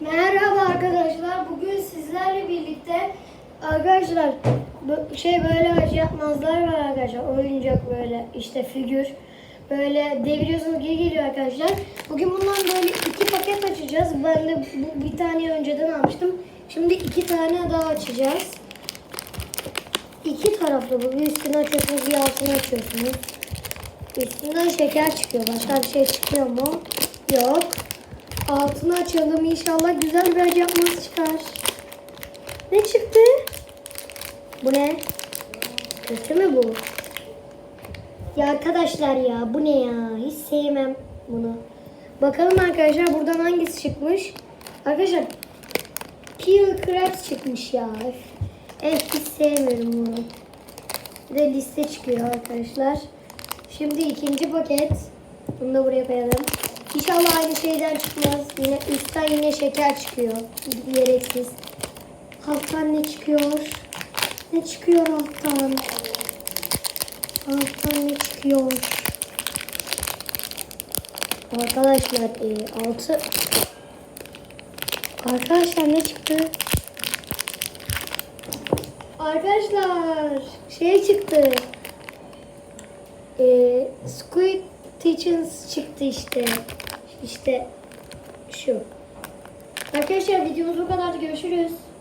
Merhaba arkadaşlar. Bugün sizlerle birlikte arkadaşlar şey böyle acı yapmazlar var arkadaşlar. Oyuncak böyle işte figür. Böyle deviriyorsunuz geri geliyor arkadaşlar. Bugün bundan böyle iki paket açacağız. Ben de bu bir tane önceden almıştım. Şimdi iki tane daha açacağız. İki taraflı bu. Bir üstünü açıyorsunuz, bir altını açıyorsunuz. Üstünden şeker çıkıyor. Başka bir şey çıkıyor mu? Yok. Altını açalım inşallah güzel bir acı yapması çıkar. Ne çıktı? Bu ne? Kötü mü bu? Ya arkadaşlar ya bu ne ya? Hiç sevmem bunu. Bakalım arkadaşlar buradan hangisi çıkmış? Arkadaşlar Peel Crabs çıkmış ya. Öf. Eh hiç sevmiyorum bunu. Bir de liste çıkıyor arkadaşlar. Şimdi ikinci paket. Bunu da buraya koyalım. İnşallah aynı şeyden çıkmaz. Yine üstten yine şeker çıkıyor. Gereksiz. Alttan ne çıkıyor? Ne çıkıyor alttan? Alttan ne çıkıyor? Arkadaşlar e, altı Arkadaşlar ne çıktı? Arkadaşlar şey çıktı. Ee, Squid Teachings çıktı işte. İşte şu. Arkadaşlar videomuz bu kadar. Görüşürüz.